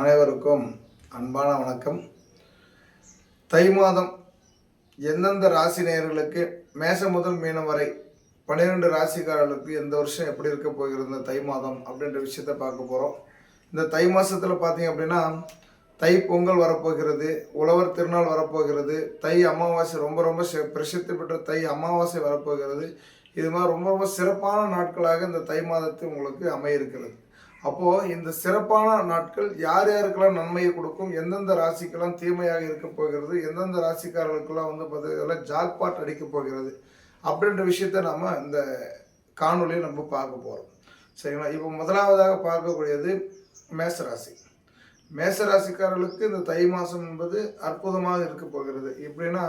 அனைவருக்கும் அன்பான வணக்கம். தை மாதம் எந்தெந்த ராசி நேயர்களுக்கு மேசம் முதல் மீனம் வரை பன்னிரெண்டு ராசிக்காரர்களுக்கு எந்த வருஷம் எப்படி இருக்க போகிறது இந்த தை மாதம் அப்படின்ற விஷயத்த பார்க்க போகிறோம் இந்த தை மாதத்தில் பார்த்தீங்க அப்படின்னா தை பொங்கல் வரப்போகிறது உழவர் திருநாள் வரப்போகிறது தை அமாவாசை ரொம்ப ரொம்ப பிரசித்தி பெற்ற தை அமாவாசை வரப்போகிறது. இது மாதிரி ரொம்ப ரொம்ப சிறப்பான நாட்களாக இந்த தை மாதத்து உங்களுக்கு அமைய இருக்கிறது அப்போது இந்த சிறப்பான நாட்கள் யார் யாருக்கெல்லாம் நன்மையை கொடுக்கும் எந்தெந்த ராசிக்கெல்லாம் தீமையாக இருக்க போகிறது எந்தெந்த ராசிக்காரர்களுக்கெல்லாம் வந்து பார்த்தீங்கன்னா ஜாக்பாட் அடிக்க போகிறது அப்படின்ற விஷயத்த நாம் இந்த காணொலியை நம்ம பார்க்க போகிறோம் சரிங்களா? இப்போ முதலாவதாக பார்க்கக்கூடியது மேசராசி. மேசராசிக்காரர்களுக்கு இந்த தை மாதம் என்பது அற்புதமாக இருக்க போகிறது. எப்படின்னா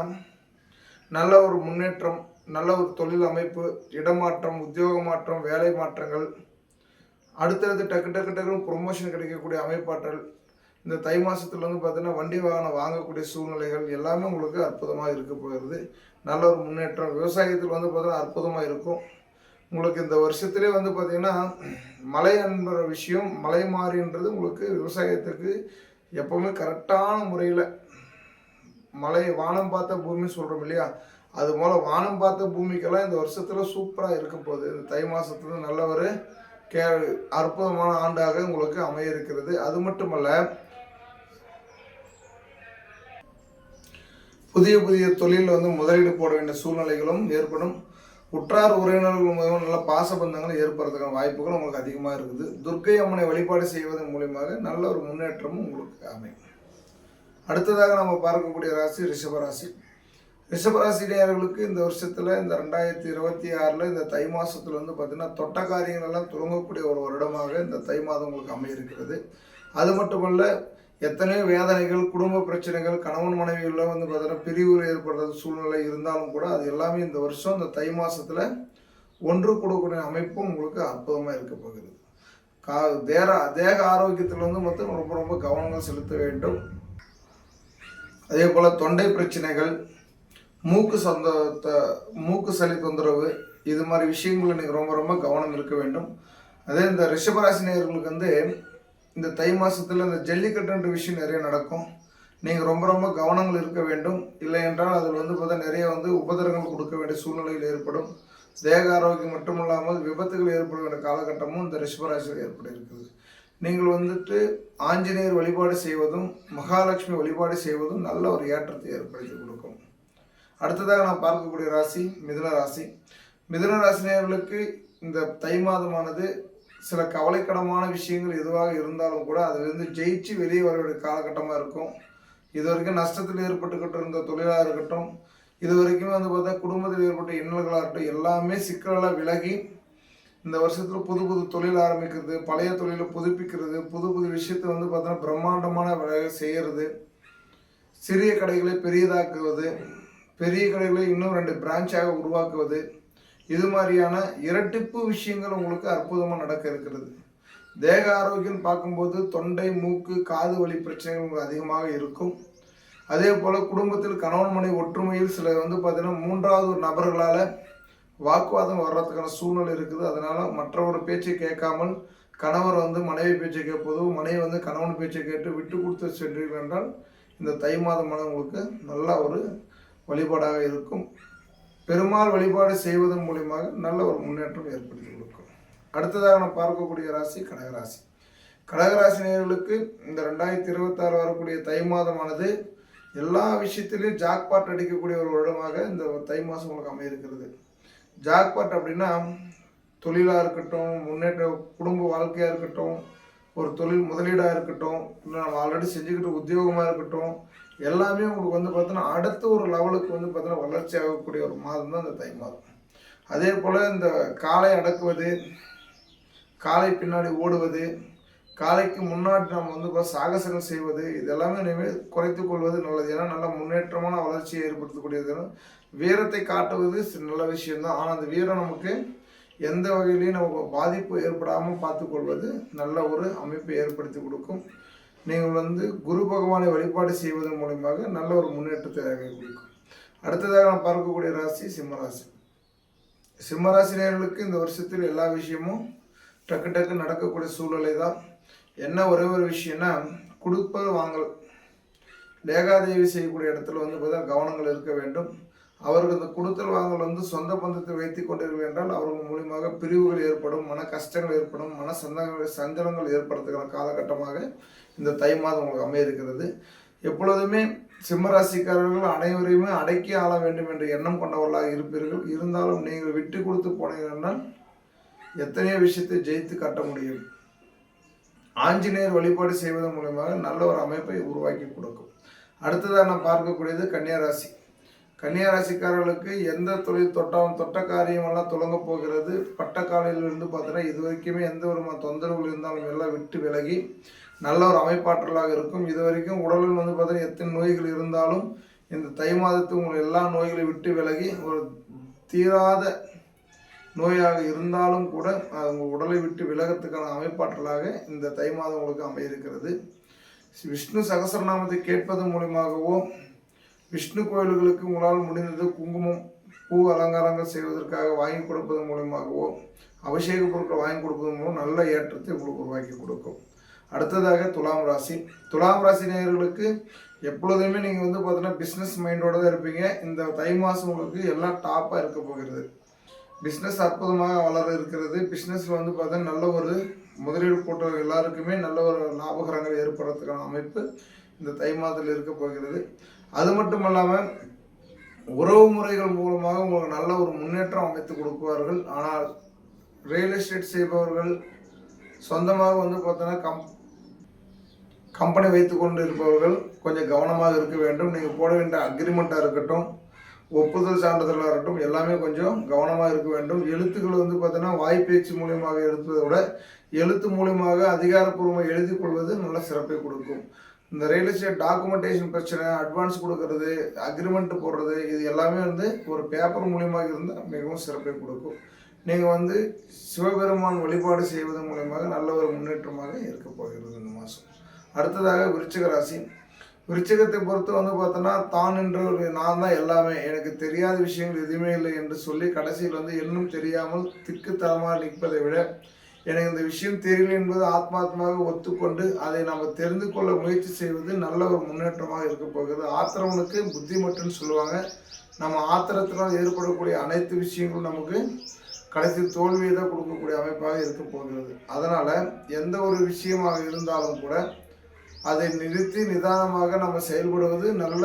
நல்ல ஒரு முன்னேற்றம் நல்ல ஒரு தொழில் அமைப்பு இடமாற்றம் உத்தியோக மாற்றம் வேலை மாற்றங்கள் அடுத்தடுத்து டக்கு டக்கு டக்குன்னு ப்ரொமோஷன் கிடைக்கக்கூடிய அமைப்பாற்றல். இந்த தை மாதத்தில் வந்து பார்த்தீங்கன்னா வண்டி வாகனம் வாங்கக்கூடிய சூழ்நிலைகள் எல்லாமே உங்களுக்கு அற்புதமாக இருக்க போகிறது. நல்ல ஒரு முன்னேற்றம். விவசாயத்தில் வந்து பார்த்தீங்கன்னா அற்புதமாக இருக்கும். உங்களுக்கு இந்த வருஷத்திலே வந்து பார்த்தீங்கன்னா மழை என்ற விஷயம் மலை மாறின்றது உங்களுக்கு விவசாயத்துக்கு எப்பவுமே கரெக்டான முறையில் மலை வானம் பார்த்த பூமி சொல்கிறோம் இல்லையா? அது போல் வானம் பார்த்த பூமிக்கெல்லாம் இந்த வருஷத்தில் சூப்பராக இருக்க போகுது. இந்த தை மாதத்துல நல்ல ஒரு கே அற்புதமான ஆண்டாக உங்களுக்கு அமைய இருக்கிறது அது மட்டுமல்ல புதிய புதிய தொழிலில் வந்து முதலீடு போட வேண்டிய சூழ்நிலைகளும் ஏற்படும். உற்றார் உறவினர்கள் மூலமாக நல்ல பாசபந்தங்கள் ஏற்படுறதுக்கான வாய்ப்புகள் உங்களுக்கு அதிகமாக இருக்குது. துர்க்கை அம்மனை வழிபாடு செய்வதன் மூலியமாக நல்ல ஒரு முன்னேற்றமும் உங்களுக்கு அமையும். அடுத்ததாக நம்ம பார்க்கக்கூடிய ராசி ரிஷபராசி ரிஷபராசினியர்களுக்கு இந்த வருஷத்தில் இந்த ரெண்டாயிரத்தி இருபத்தி ஆறில் இந்த தை மாதத்தில் வந்து பார்த்திங்கன்னா தொட்ட காரியங்கள் எல்லாம் துவங்கக்கூடிய ஒரு வருடமாக இந்த தை மாதம் உங்களுக்கு அமையிருக்கிறது. அது மட்டுமல்ல எத்தனையோ வேதனைகள் குடும்ப பிரச்சனைகள் கணவன் மனைவிகளில் வந்து பார்த்திங்கன்னா பிரிவுகள் ஏற்படுறது சூழ்நிலை இருந்தாலும் கூட அது எல்லாமே இந்த வருஷம் இந்த தை மாதத்தில் ஒன்று கொடுக்கக்கூடிய அமைப்பும் உங்களுக்கு அற்புதமாக இருக்க போகிறது கா தேர தேக ஆரோக்கியத்தில் வந்து மொத்தம் ரொம்ப ரொம்ப கவனங்கள் செலுத்த வேண்டும். அதே போல் தொண்டை பிரச்சனைகள் மூக்கு சந்தத்தை மூக்கு சளி தொந்தரவு இது மாதிரி விஷயங்களில் நீங்கள் ரொம்ப ரொம்ப கவனம் இருக்க வேண்டும். அதே இந்த ரிஷபராசி நேர்களுக்கு வந்து இந்த தை மாதத்தில் இந்த ஜல்லிக்கட்டுன்ற விஷயம் நிறைய நடக்கும். நீங்கள் ரொம்ப ரொம்ப கவனங்கள் இருக்க வேண்டும். இல்லை என்றால் அதில் வந்து பார்த்தா நிறைய வந்து உபதிரங்கள் கொடுக்க வேண்டிய சூழ்நிலைகள் ஏற்படும். தேக ஆரோக்கியம் மட்டுமல்லாமல் விபத்துகள் ஏற்பட வேண்டிய காலகட்டமும் இந்த ரிஷபராசியில் ஏற்பட இருக்குது. நீங்கள் வந்துட்டு ஆஞ்சநேயர் வழிபாடு செய்வதும் மகாலட்சுமி வழிபாடு செய்வதும் நல்ல ஒரு ஏற்றத்தை ஏற்படுத்தி கொடுக்கும். அடுத்ததாக நான் பார்க்கக்கூடிய ராசி மிதுன ராசி. மிதுன ராசினியர்களுக்கு இந்த தை மாதமானது சில கவலைக்கிடமான விஷயங்கள் எதுவாக இருந்தாலும் கூட அதிலிருந்து ஜெயிச்சு வெளியே வர வேண்டிய காலகட்டமாக இருக்கும். இது வரைக்கும் நஷ்டத்தில் ஏற்பட்டுக்கிட்டு இருந்த தொழிலாக இருக்கட்டும் இது வரைக்கும் வந்து பார்த்தா குடும்பத்தில் ஏற்பட்ட இன்னல்களாக இருக்கட்டும் எல்லாமே சிக்கலாக விலகி இந்த வருஷத்தில் புது புது தொழில் ஆரம்பிக்கிறது பழைய தொழிலை புதுப்பிக்கிறது புது புது விஷயத்தை வந்து பார்த்தோன்னா பிரம்மாண்டமான வேலை செய்கிறது சிறிய கடைகளை பெரியதாக்குவது பெரிய கடைகளை இன்னும் ரெண்டு பிரான்ச்சாக உருவாக்குவது இது மாதிரியான இரட்டிப்பு விஷயங்கள் உங்களுக்கு அற்புதமாக நடக்க இருக்கிறது. தேக ஆரோக்கியம் பார்க்கும்போது தொண்டை மூக்கு காது வலி பிரச்சனைகள் உங்களுக்கு அதிகமாக இருக்கும். அதே போல் குடும்பத்தில் கணவன் மனை ஒற்றுமையில் சில வந்து பார்த்தீங்கன்னா மூன்றாவது ஒரு நபர்களால் வாக்குவாதம் வர்றதுக்கான சூழ்நிலை இருக்குது. அதனால் மற்றவர்கள் பேச்சை கேட்காமல் கணவர் வந்து மனைவி பேச்சை கேட்பதும் மனைவி வந்து கணவன் பேச்சை கேட்டு விட்டு கொடுத்து சென்றீர்கள் என்றால் இந்த தை மாதம் உங்களுக்கு நல்ல ஒரு வழிபாடாக இருக்கும். பெருமாள் வழிபாடு செய்வதன் மூலியமாக நல்ல ஒரு முன்னேற்றம் ஏற்படுத்தி கொடுக்கும். அடுத்ததாக நம்ம பார்க்கக்கூடிய ராசி கடகராசி. கடகராசி நேர்களுக்கு இந்த ரெண்டாயிரத்தி இருபத்தாறு வரக்கூடிய தை மாதமானது எல்லா விஷயத்திலையும் ஜாக்பாட் அடிக்கக்கூடிய ஒரு வருடமாக இந்த தை மாதம் உங்களுக்கு அமையிருக்கிறது. ஜாக்பாட் அப்படின்னா தொழிலாக இருக்கட்டும் முன்னேற்ற குடும்ப வாழ்க்கையாக இருக்கட்டும் ஒரு தொழில் முதலீடாக இருக்கட்டும் இல்லை நம்ம ஆல்ரெடி செஞ்சுக்கிட்டு உத்தியோகமாக இருக்கட்டும் எல்லாமே உங்களுக்கு வந்து பார்த்தோன்னா அடுத்த ஒரு லெவலுக்கு வந்து பார்த்தோன்னா வளர்ச்சி ஆகக்கூடிய ஒரு மாதம் தான் இந்த தை மாதம். அதே போல் இந்த காலை அடக்குவது காலை பின்னாடி ஓடுவது காலைக்கு முன்னாடி நம்ம வந்து இப்போ சாகசங்கள் செய்வது இதெல்லாமே இனிமேல் குறைத்து கொள்வது நல்லது. ஏன்னா நல்ல முன்னேற்றமான வளர்ச்சியை ஏற்படுத்தக்கூடியது. வீரத்தை காட்டுவது நல்ல விஷயம்தான் ஆனால் அந்த வீரம் நமக்கு எந்த வகையிலையும் நமக்கு பாதிப்பு ஏற்படாமல் பார்த்துக்கொள்வது நல்ல ஒரு அமைப்பை ஏற்படுத்தி கொடுக்கும். நீங்கள் வந்து குரு பகவானை வழிபாடு செய்வதன் மூலியமாக நல்ல ஒரு முன்னேற்றத்தை அடைய கொடுக்கும் அடுத்ததாக நாம் பார்க்கக்கூடிய ராசி சிம்மராசி. சிம்மராசினியர்களுக்கு இந்த வருஷத்தில் எல்லா விஷயமும் டக்கு டக்கு நடக்கக்கூடிய சூழ்நிலை தான். என்ன ஒரே ஒரு விஷயம்னா கொடுப்பது வாங்கல். லேகாதேவி செய்யக்கூடிய இடத்துல வந்து பார்த்தா கவனங்கள் இருக்க வேண்டும். அவர்கள் இந்த கொடுத்தல் வாங்கல் வந்து சொந்த பந்தத்தை வைத்து கொண்டீர்கள் என்றால் அவர்கள் மூலியமாக பிரிவுகள் ஏற்படும் மன கஷ்டங்கள் ஏற்படும் மன சந்தங்கள் சஞ்சலங்கள் ஏற்படுறதுக்கான காலகட்டமாக இந்த தை மாதம் உங்களுக்கு அமைய இருக்கிறது எப்பொழுதுமே சிம்மராசிக்காரர்கள் அனைவரையுமே அடக்கி ஆள வேண்டும் என்ற எண்ணம் கொண்டவர்களாக இருப்பீர்கள். இருந்தாலும் நீங்கள் விட்டு கொடுத்து போனீர்கள் என்றால் எத்தனையோ விஷயத்தை ஜெயித்து காட்ட முடியும். ஆஞ்சநேயர் வழிபாடு செய்வதன் மூலமாக நல்ல ஒரு அமைப்பை உருவாக்கி கொடுக்கும். அடுத்ததாக நான் பார்க்கக்கூடியது கன்னியாராசி கன்னியாராசிக்காரர்களுக்கு எந்த தொழில் தொட்டாலும் தொட்ட காரியமெல்லாம் தொடங்க போகிறது. பட்ட காலையிலிருந்து பார்த்தீங்கன்னா இது வரைக்குமே எந்த ஒரு தொந்தரவுகள் இருந்தாலும் எல்லாம் விட்டு விலகி நல்ல ஒரு அமைப்பாற்றலாக இருக்கும். இது வரைக்கும் உடலில் வந்து பார்த்தீங்கன்னா எத்தனை நோய்கள் இருந்தாலும் இந்த தை மாதத்து உங்கள் எல்லா நோய்களையும் விட்டு விலகி ஒரு தீராத நோயாக இருந்தாலும் கூட உங்கள் உடலை விட்டு விலகத்துக்கான அமைப்பாற்றலாக இந்த தை மாதம் உங்களுக்கு அமையிருக்கிறது விஷ்ணு சகசரநாமத்தை கேட்பதன் மூலியமாகவோ விஷ்ணு கோயில்களுக்கு உங்களால் முடிந்தது குங்குமம் பூ அலங்காரங்கள் செய்வதற்காக வாங்கி கொடுப்பதன் மூலியமாகவோ அபிஷேக பொருட்கள் வாங்கி கொடுப்பதன் மூலம் நல்ல ஏற்றத்தை உங்களுக்கு உருவாக்கி கொடுக்கும். அடுத்ததாக துலாம் ராசி. துலாம் ராசி நேயர்களுக்கு எப்பொழுதுமே நீங்கள் வந்து பார்த்தீங்கன்னா பிஸ்னஸ் மைண்டோட தான் இருப்பீங்க. இந்த தை மாதம் உங்களுக்கு எல்லாம் டாப்பாக இருக்க போகிறது. பிஸ்னஸ் அற்புதமாக வளர இருக்கிறது. பிஸ்னஸில் வந்து பார்த்தீங்கன்னா நல்ல ஒரு முதலீடு போட்ட எல்லாருக்குமே நல்ல ஒரு லாபகரங்கள் ஏற்படுறதுக்கான அமைப்பு இந்த தை மாதத்தில் இருக்க போகிறது. அது மட்டும் இல்லாமல் உறவு முறைகள் மூலமாக உங்களுக்கு நல்ல ஒரு முன்னேற்றம் அமைத்து கொடுப்பார்கள். ஆனால் ரியல் எஸ்டேட் செய்பவர்கள் சொந்தமாக வந்து பார்த்தோன்னா கம் கம்பெனி வைத்து கொண்டு இருப்பவர்கள் கொஞ்சம் கவனமாக இருக்க வேண்டும். நீங்கள் போட வேண்டிய அக்ரிமெண்ட்டாக இருக்கட்டும் ஒப்புதல் சான்றிதழாக இருக்கட்டும் எல்லாமே கொஞ்சம் கவனமாக இருக்க வேண்டும். எழுத்துக்கள் வந்து பார்த்தீங்கன்னா வாய்ப்பேச்சு மூலியமாக எழுத்துவதை விட எழுத்து மூலியமாக அதிகாரப்பூர்வமாக எழுதி கொள்வது நல்ல சிறப்பை கொடுக்கும். இந்த ரியல் எஸ்டேட் டாக்குமெண்டேஷன் பிரச்சனை அட்வான்ஸ் கொடுக்கறது அக்ரிமெண்ட் போடுறது இது எல்லாமே வந்து ஒரு பேப்பர் மூலியமாக இருந்தால் மிகவும் சிறப்பை கொடுக்கும். நீங்கள் வந்து சிவபெருமான் வழிபாடு செய்வதன் மூலியமாக நல்ல ஒரு முன்னேற்றமாக இருக்க போகிறது இந்த மாதம். அடுத்ததாக விருச்சிக ராசி. விருச்சிகத்தை பொறுத்து வந்து பார்த்தோன்னா தான் என்ற ஒரு நான் தான் எல்லாமே. எனக்கு தெரியாத விஷயங்கள் எதுவுமே இல்லை என்று சொல்லி கடைசியில் வந்து இன்னும் தெரியாமல் திக்குத்தரமாக நிற்பதை விட எனக்கு இந்த விஷயம் தெரியல என்பது ஆத்மாத்மாக ஒத்துக்கொண்டு அதை நாம் தெரிந்து கொள்ள முயற்சி செய்வது நல்ல ஒரு முன்னேற்றமாக இருக்க போகிறது. ஆத்திரவனுக்கு புத்தி மட்டும்னு சொல்லுவாங்க. நம்ம ஆத்திரத்தினால் ஏற்படக்கூடிய அனைத்து விஷயங்களும் நமக்கு கடைசி தோல்வியை தான் கொடுக்கக்கூடிய அமைப்பாக இருக்க போகிறது. அதனால் எந்த ஒரு விஷயமாக இருந்தாலும் கூட அதை நிறுத்தி நிதானமாக நம்ம செயல்படுவது நல்ல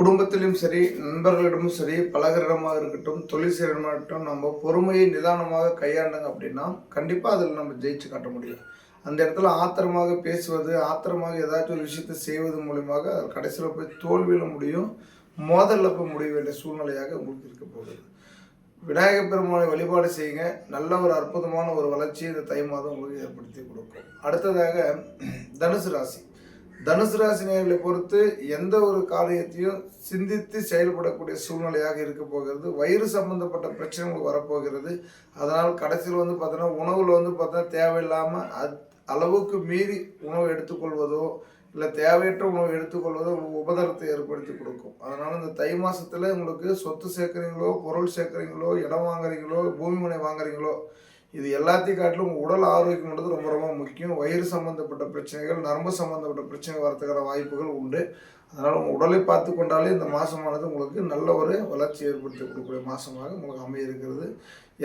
குடும்பத்திலும் சரி நண்பர்களிடமும் சரி பழகரிடமாக இருக்கட்டும் தொழில் செய்கிறமாக இருக்கட்டும் நம்ம பொறுமையை நிதானமாக கையாண்டாங்க அப்படின்னா கண்டிப்பாக அதில் நம்ம ஜெயிச்சு காட்ட முடியும். அந்த இடத்துல ஆத்திரமாக பேசுவது ஆத்திரமாக ஏதாச்சும் ஒரு விஷயத்தை செய்வது மூலியமாக அதில் கடைசியில் போய் தோல்வியில் முடியும் மோதலில் போய் முடிய வேண்டிய சூழ்நிலையாக உங்களுக்கு இருக்க போகுது. விநாயகப் பெருமானை வழிபாடு செய்யுங்க. நல்ல ஒரு அற்புதமான ஒரு வளர்ச்சி இந்த தை மாதம் உங்களுக்கு ஏற்படுத்தி கொடுக்கும். அடுத்ததாக தனுசு ராசி. தனுசு ராசி நேர்களை பொறுத்து எந்த ஒரு காரியத்தையும் சிந்தித்து செயல்படக்கூடிய சூழ்நிலையாக இருக்க போகிறது. வயிறு சம்பந்தப்பட்ட பிரச்சனைகள் வரப்போகிறது. அதனால் கடைசியில் வந்து பார்த்தோன்னா உணவில் வந்து பார்த்தா தேவையில்லாமல் அது அளவுக்கு மீறி உணவு எடுத்துக்கொள்வதோ இல்லை தேவையற்ற உணவு எடுத்துக்கொள்வதோ உங்களுக்கு உபதரத்தை ஏற்படுத்தி கொடுக்கும். அதனால் இந்த தை மாதத்தில் உங்களுக்கு சொத்து சேர்க்குறீங்களோ பொருள் சேர்க்குறீங்களோ இடம் வாங்குறீங்களோ பூமி மனை வாங்குறீங்களோ இது எல்லாத்தையும் காட்டிலும் உடல் ஆரோக்கியம்ன்றது ரொம்ப ரொம்ப முக்கியம். வயிறு சம்மந்தப்பட்ட பிரச்சனைகள் நரம்பு சம்மந்தப்பட்ட பிரச்சனைகள் வரத்துக்கான வாய்ப்புகள் உண்டு. அதனால் உங்கள் உடலை பார்த்து கொண்டாலே இந்த மாதமானது உங்களுக்கு நல்ல ஒரு வளர்ச்சி ஏற்படுத்தி கொடுக்கக்கூடிய மாதமாக உங்களுக்கு அமைய இருக்கிறது.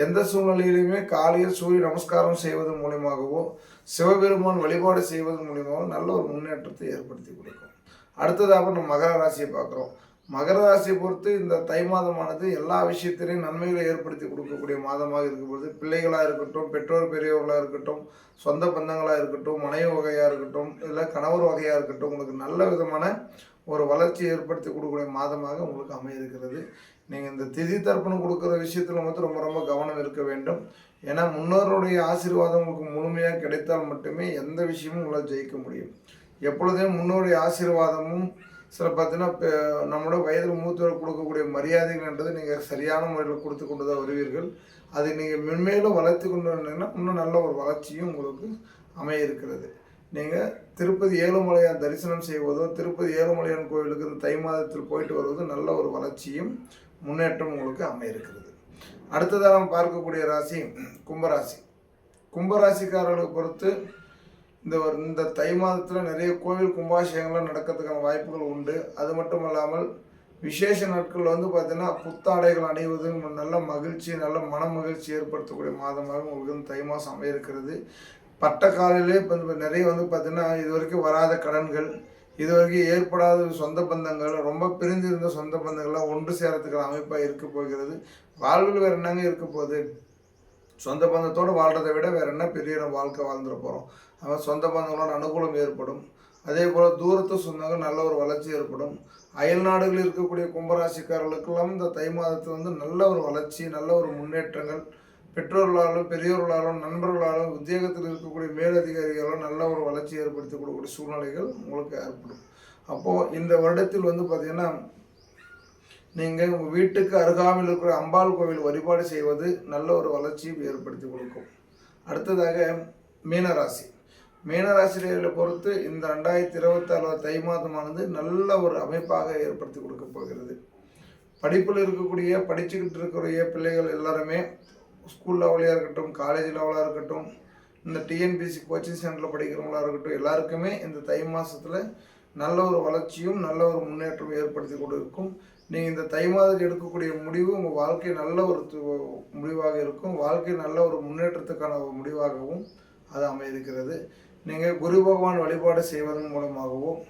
எந்த சூழ்நிலையிலையுமே காலையில் சூரிய நமஸ்காரம் செய்வதன் மூலியமாகவோ சிவபெருமான் வழிபாடு செய்வதன் மூலியமாகவோ நல்ல ஒரு முன்னேற்றத்தை ஏற்படுத்தி கொடுக்கும். அடுத்ததாக நம்ம மகர ராசியை பார்க்குறோம். மகர ராசியை பொறுத்து இந்த தை மாதமானது எல்லா விஷயத்திலையும் நன்மைகளை ஏற்படுத்தி கொடுக்கக்கூடிய மாதமாக இருக்கப்படுது பிள்ளைகளாக இருக்கட்டும் பெற்றோர் பெரியவர்களாக இருக்கட்டும் சொந்த பந்தங்களாக இருக்கட்டும் மனைவி வகையாக இருக்கட்டும் இல்லை கணவர் வகையாக இருக்கட்டும் உங்களுக்கு நல்ல விதமான ஒரு வளர்ச்சி ஏற்படுத்தி கொடுக்கக்கூடிய மாதமாக உங்களுக்கு அமைய இருக்கிறது. நீங்கள் இந்த திதி தர்ப்பணம் கொடுக்குற விஷயத்தில் மட்டும் ரொம்ப ரொம்ப கவனம் இருக்க வேண்டும். ஏன்னா முன்னோருடைய ஆசீர்வாதம் உங்களுக்கு முழுமையாக கிடைத்தால் மட்டுமே எந்த விஷயமும் உங்களால் ஜெயிக்க முடியும். எப்பொழுதுமே முன்னோருடைய ஆசீர்வாதமும் சில பார்த்தீங்கன்னா இப்போ நம்மளோட வயதில் மூத்தவர் கொடுக்கக்கூடிய மரியாதைகள்ன்றது நீங்கள் சரியான முறையில் கொடுத்து கொண்டு தான் வருவீர்கள். அதை நீங்கள் மென்மேலும் வளர்த்து கொண்டு வந்தீங்கன்னா இன்னும் நல்ல ஒரு வளர்ச்சியும் உங்களுக்கு அமைய இருக்கிறது நீங்கள் திருப்பதி ஏழுமலையான் தரிசனம் செய்வதோ திருப்பதி ஏழுமலையான் கோவிலுக்கு இந்த தை மாதத்தில் போயிட்டு வருவது நல்ல ஒரு வளர்ச்சியும் முன்னேற்றம் உங்களுக்கு அமைய இருக்கிறது அடுத்ததாக நம்ம பார்க்கக்கூடிய ராசி கும்பராசி. கும்பராசிக்காரர்களை பொறுத்து இந்த ஒரு இந்த தை மாதத்தில் நிறைய கோவில் கும்பாபிஷேகங்கள்லாம் நடக்கிறதுக்கான வாய்ப்புகள் உண்டு. அது மட்டும் இல்லாமல் விசேஷ நாட்கள் வந்து பார்த்தீங்கன்னா புத்தாடைகள் அணிவது நல்ல மகிழ்ச்சி நல்ல மன மகிழ்ச்சி ஏற்படுத்தக்கூடிய மாதமாக உங்களுக்கு வந்து தை மாதம் அமையிருக்கிறது. பட்ட காலையிலே இப்போ நிறைய வந்து பார்த்தீங்கன்னா இது வரைக்கும் வராத கடன்கள் இது வரைக்கும் ஏற்படாத சொந்த பந்தங்கள் ரொம்ப பிரிந்திருந்த சொந்த பந்தங்கள்லாம் ஒன்று சேரத்துக்கான அமைப்பாக இருக்க போகிறது. வாழ்வில் வேறு என்னங்க இருக்க போகுது? சொந்த பந்தத்தோடு வாழ்கிறத விட வேறு என்ன பெரிய வாழ்க்கை வாழ்ந்துட போகிறோம் அவன் சொந்த பந்தங்களோட அனுகூலம் ஏற்படும். அதே போல் தூரத்து சொந்தங்கள் நல்ல ஒரு வளர்ச்சி ஏற்படும். அயல் நாடுகளில் இருக்கக்கூடிய கும்பராசிக்காரர்களுக்கெல்லாம் இந்த தை மாதத்தில் வந்து நல்ல ஒரு வளர்ச்சி நல்ல ஒரு முன்னேற்றங்கள். பெற்றோர்களாலும் பெரியோர்களாலும் நண்பர்களாலும் உத்தியோகத்தில் இருக்கக்கூடிய மேலதிகாரிகளும் நல்ல ஒரு வளர்ச்சி ஏற்படுத்தி கொடுக்கக்கூடிய சூழ்நிலைகள் உங்களுக்கு ஏற்படும். அப்போது இந்த வருடத்தில் வந்து பார்த்திங்கன்னா நீங்கள் உங்கள் வீட்டுக்கு அருகாமையில் இருக்கிற அம்பாள் கோவில் வழிபாடு செய்வது நல்ல ஒரு வளர்ச்சியை ஏற்படுத்தி கொடுக்கும். அடுத்ததாக மீனராசி. மீனராசிரியர்களை பொறுத்து இந்த ரெண்டாயிரத்தி இருபத்தாறு தை மாதமானது நல்ல ஒரு அமைப்பாக ஏற்படுத்தி கொடுக்க போகிறது. படிப்பில் இருக்கக்கூடிய படிச்சுக்கிட்டு இருக்கக்கூடிய பிள்ளைகள் எல்லாருமே ஸ்கூல் லெவலையாக இருக்கட்டும் காலேஜ் லெவலாக இருக்கட்டும் இந்த டிஎன்பிசி கோச்சிங் சென்டரில் படிக்கிறவங்களா இருக்கட்டும் எல்லாருக்குமே இந்த தை மாதத்தில் நல்ல ஒரு வளர்ச்சியும் நல்ல ஒரு முன்னேற்றம் ஏற்படுத்தி கொடுக்கும். நீங்கள் இந்த தை மாதத்தில் எடுக்கக்கூடிய முடிவு உங்கள் வாழ்க்கை நல்ல ஒரு முடிவாக இருக்கும். வாழ்க்கை நல்ல ஒரு முன்னேற்றத்துக்கான ஒரு முடிவாகவும் அது அமையிருக்கிறது நீங்கள் குரு பகவான் வழிபாடு செய்வதன் மூலமாகவும்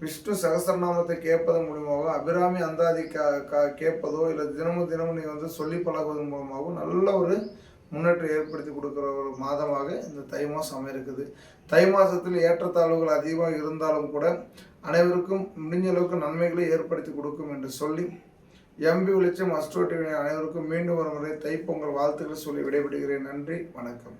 விஷ்ணு சகஸ்ரநாமத்தை கேட்பதன் மூலியமாகவும் அபிராமி அந்தாதி கா கா கேட்பதோ இல்லை தினமும் தினமும் நீங்கள் வந்து சொல்லி பழகுவதன் மூலமாகவும் நல்ல ஒரு முன்னேற்றம் ஏற்படுத்தி கொடுக்குற ஒரு மாதமாக இந்த தை மாதம் அமையிருக்குது. தை மாதத்தில் ஏற்றத்தாழ்வுகள் அதிகமாக இருந்தாலும் கூட அனைவருக்கும் முடிஞ்ச அளவுக்கு நன்மைகளை ஏற்படுத்தி கொடுக்கும் என்று சொல்லி எம்பி வெளிச்சம் அஸ்ட்ரோ டிவி அனைவருக்கும் மீண்டும் ஒரு முறை தைப்பொங்கல் வாழ்த்துக்களை சொல்லி விடைபெறுகிறேன். நன்றி வணக்கம்.